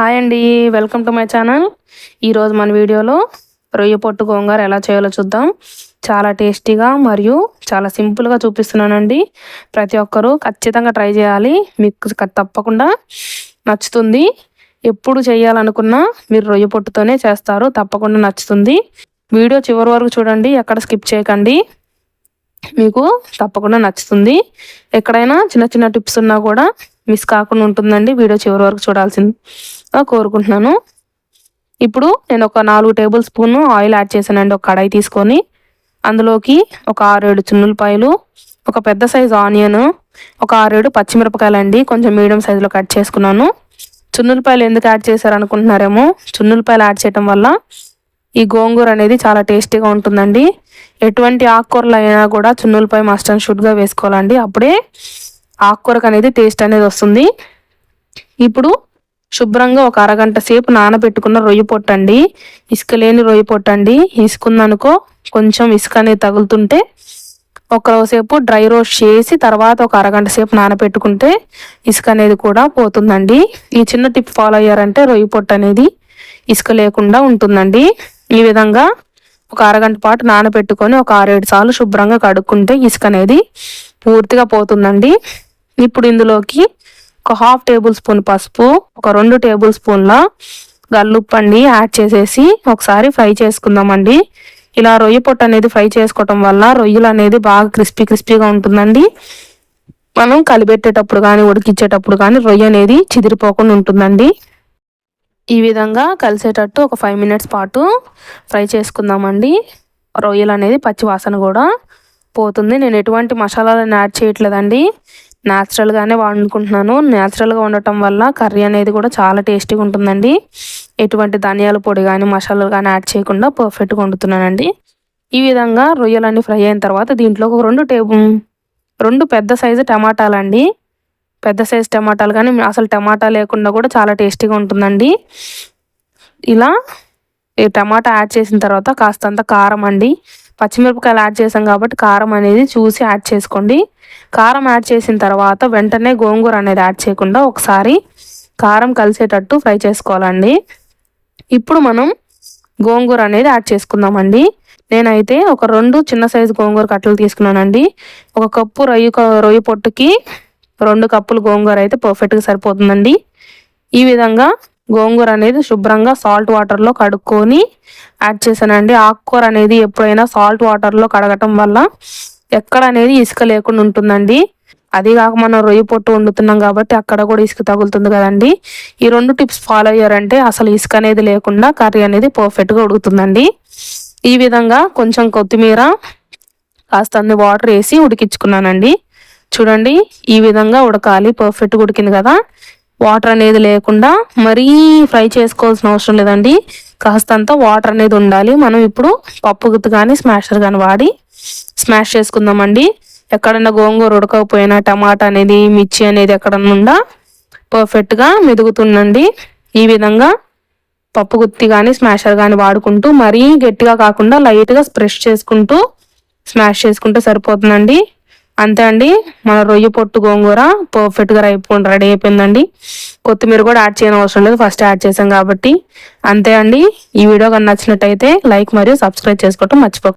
Hi అండి welcome to my channel. ఈరోజు మన వీడియోలో రొయ్య పొట్టు గోంగూర ఎలా చేయాలో చూద్దాం. చాలా టేస్టీగా మరియు చాలా సింపుల్గా చూపిస్తున్నానండి. ప్రతి ఒక్కరూ ఖచ్చితంగా ట్రై చేయాలి. మీకు తప్పకుండా నచ్చుతుంది. ఎప్పుడు చేయాలనుకున్నా మీరు రొయ్య పొట్టుతోనే చేస్తారు. తప్పకుండా నచ్చుతుంది. వీడియో చివరి వరకు చూడండి ఎక్కడ స్కిప్ చేయకండి. మీకు తప్పకుండా నచ్చుతుంది. ఎక్కడైనా చిన్న చిన్న టిప్స్ ఉన్నా కూడా మిస్ కాకుండా ఉంటుందండి. వీడియో చివరి వరకు చూడాల్సిందిగా కోరుకుంటున్నాను. ఇప్పుడు నేను ఒక నాలుగు టేబుల్ స్పూన్ ఆయిల్ యాడ్ చేశానండి. ఒక కడాయి తీసుకొని అందులోకి ఒక ఆరేడు చున్నులపాయలు ఒక పెద్ద సైజు ఆనియన్ ఒక ఆరేడు పచ్చిమిరపకాయలు అండి కొంచెం మీడియం సైజులో కట్ చేసుకున్నాను. చున్నులపాయలు ఎందుకు యాడ్ చేశారు అనుకుంటున్నారేమో చున్నులపాయలు యాడ్ చేయడం వల్ల ఈ గోంగూర అనేది చాలా టేస్టీగా ఉంటుందండి. ఎటువంటి ఆకుకూరలు అయినా కూడా చున్నులపాయ మస్ట్ అండ్ షుడ్గా వేసుకోవాలండి. అప్పుడే ఆకుకూరకు అనేది టేస్ట్ అనేది వస్తుంది. ఇప్పుడు శుభ్రంగా ఒక అరగంట సేపు నానబెట్టుకున్న రొయ్యి పొట్టండి. ఇసుక లేని రొయ్యి పొట్టండి. ఇసుకుందనుకో కొంచెం ఇసుక అనేది తగులుతుంటే ఒకసేపు డ్రై రోస్ట్ చేసి తర్వాత ఒక అరగంట సేపు నానబెట్టుకుంటే ఇసుక అనేది కూడా పోతుందండి. ఈ చిన్న టిప్ ఫాలో అయ్యారంటే రొయ్యి పొట్టు అనేది ఇసుక లేకుండా ఉంటుందండి. ఈ విధంగా ఒక అరగంట పాటు నానబెట్టుకొని ఒక ఆరేడు సార్లు శుభ్రంగా కడుక్కుంటే ఇసుక అనేది పూర్తిగా పోతుందండి. ఇప్పుడు ఇందులోకి ఒక హాఫ్ టేబుల్ స్పూన్ పసుపు ఒక రెండు టేబుల్ స్పూన్ల గల్లుప్పండి యాడ్ చేసేసి ఒకసారి ఫ్రై చేసుకుందామండి. ఇలా రొయ్య పొట్టు అనేది ఫ్రై చేసుకోవటం వల్ల రొయ్యలు అనేది బాగా క్రిస్పీ క్రిస్పీగా ఉంటుందండి. మనం కలిపెట్టేటప్పుడు కానీ ఉడికించేటప్పుడు కానీ రొయ్య అనేది చిదిరిపోకుండా ఉంటుందండి. ఈ విధంగా కలిసేటట్టు ఒక ఫైవ్ మినిట్స్ పాటు ఫ్రై చేసుకుందామండి. రొయ్యలు అనేది పచ్చి వాసన కూడా పోతుంది. నేను ఎటువంటి మసాలాలను యాడ్ చేయట్లేదండి. న్యాచురల్గానే వండుకుంటున్నాను. న్యాచురల్గా ఉండటం వల్ల కర్రీ అనేది కూడా చాలా టేస్టీగా ఉంటుందండి. ఎటువంటి ధనియాల పొడి కానీ మసాలాలు కానీ యాడ్ చేయకుండా పర్ఫెక్ట్గా వండుతున్నానండి. ఈ విధంగా రొయ్యలన్నీ ఫ్రై అయిన తర్వాత దీంట్లో ఒక రెండు టేబుల్ రెండు పెద్ద సైజు టమాటాలండి. పెద్ద సైజు టమాటాలు కానీ అసలు టమాటా లేకుండా కూడా చాలా టేస్టీగా ఉంటుందండి. ఇలా ఈ టమాటా యాడ్ చేసిన తర్వాత కాస్తంత కారం అండి. పచ్చిమిరపకాయలు యాడ్ చేసాం కాబట్టి కారం అనేది చూసి యాడ్ చేసుకోండి. కారం యాడ్ చేసిన తర్వాత వెంటనే గోంగూర అనేది యాడ్ చేయకుండా ఒకసారి కారం కలిసేటట్టు ఫ్రై చేసుకోవాలండి. ఇప్పుడు మనం గోంగూర అనేది యాడ్ చేసుకుందామండి. నేనైతే ఒక రెండు చిన్న సైజు గోంగూర కట్టలు తీసుకున్నానండి. ఒక కప్పు రొయ్య రొయ్య పొట్టుకి రెండు కప్పులు గోంగూర అయితే పర్ఫెక్ట్గా సరిపోతుందండి. ఈ విధంగా గోంగూర అనేది శుభ్రంగా సాల్ట్ వాటర్లో కడుక్కొని యాడ్ చేశానండి. ఆకుకూర అనేది ఎప్పుడైనా సాల్ట్ వాటర్లో కడగటం వల్ల ఎక్కడ అనేది ఇసుక లేకుండా ఉంటుందండి. అది కాక మనం రొయ్యి పొట్టు వండుతున్నాం కాబట్టి అక్కడ కూడా ఇసుక తగులుతుంది కదండి. ఈ రెండు టిప్స్ ఫాలో అయ్యారంటే అసలు ఇసుక అనేది లేకుండా కర్రీ అనేది పర్ఫెక్ట్గా ఉడుకుతుందండి. ఈ విధంగా కొంచెం కొత్తిమీర కాస్త వాటర్ వేసి ఉడికించుకున్నానండి. చూడండి ఈ విధంగా ఉడకాలి. పర్ఫెక్ట్గా ఉడికింది కదా. వాటర్ అనేది లేకుండా మరీ ఫ్రై చేసుకోవాల్సిన అవసరం లేదండి. కాస్తంత వాటర్ అనేది ఉండాలి. మనం ఇప్పుడు పప్పు గుత్తు కానీ స్మాషర్ కానీ వాడి స్మాష్ చేసుకుందామండి. ఎక్కడన్నా గోంగూర ఉడకపోయినా టమాటా అనేది మిర్చి అనేది ఎక్కడన్నా ఉండా పర్ఫెక్ట్గా మెదుగుతుందండి. ఈ విధంగా పప్పు గుత్తి కానీ స్మాషర్ కానీ వాడుకుంటూ మరీ గట్టిగా కాకుండా లైట్గా స్ప్రెష్ చేసుకుంటూ స్మాష్ చేసుకుంటే సరిపోతుందండి. అంతే అండి. మన రొయ్య పొట్టు గోంగూర పర్ఫెక్ట్గా రైపుకొని రెడీ అయిపోయిందండి. కొత్తిమీర కూడా యాడ్ చేయని అవసరం లేదు. ఫస్ట్ యాడ్ చేసాం కాబట్టి అంతే అండి. ఈ వీడియో కానీ నచ్చినట్టయితే లైక్ మరియు సబ్స్క్రైబ్ చేసుకోవటం మర్చిపో